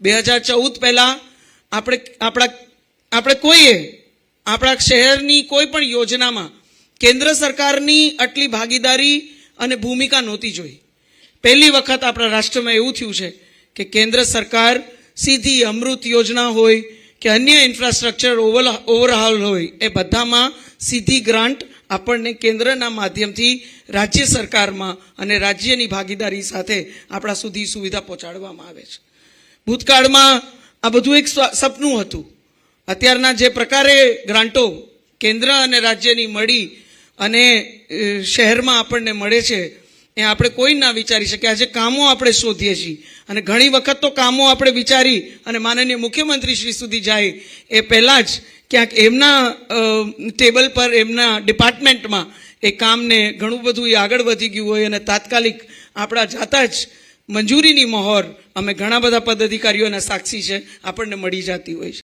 બે હજાર ચૌદ પહેલાં આપણે, આપણા, આપણે કોઈએ, આપણા શહેરની કોઈ પણ યોજનામાં કેન્દ્ર સરકારની આટલી ભાગીદારી અને ભૂમિકા નહોતી જોઈ. પહેલી વખત આપણા રાષ્ટ્રમાં એવું થયું છે કે કેન્દ્ર સરકાર સીધી અમૃત યોજના હોય કે અન્ય ઇન્ફ્રાસ્ટ્રક્ચર ઓવર ઓવરહાલ હોય, એ બધામાં સીધી ગ્રાન્ટ આપણને કેન્દ્રના માધ્યમથી રાજ્ય સરકારમાં અને રાજ્યની ભાગીદારી સાથે આપણા સુધી સુવિધા પહોંચાડવામાં આવે છે. ભૂતકાળમાં આ બધું એક સપનું હતું. અત્યારના જે પ્રકારે ગ્રાન્ટો કેન્દ્ર અને રાજ્યની મળી અને શહેરમાં આપણને મળે છે, એ આપણે કોઈ ના વિચારી શકીએ. આજે કામો આપણે શોધીએ છીએ. અને ઘણી વખત તો કામો આપણે વિચારી અને માનનીય મુખ્યમંત્રી શ્રી સુધી જાય, એ પહેલાં જ ક્યાંક એમના ટેબલ પર, એમના ડિપાર્ટમેન્ટમાં એ કામને ઘણું બધું એ આગળ વધી ગયું હોય અને તાત્કાલિક આપણા જાતા જ મંજૂરીની મહોર. અમે ઘણા બધા પદાધિકારીઓના સાક્ષી છે. આપણને મળી જતી હોય છે.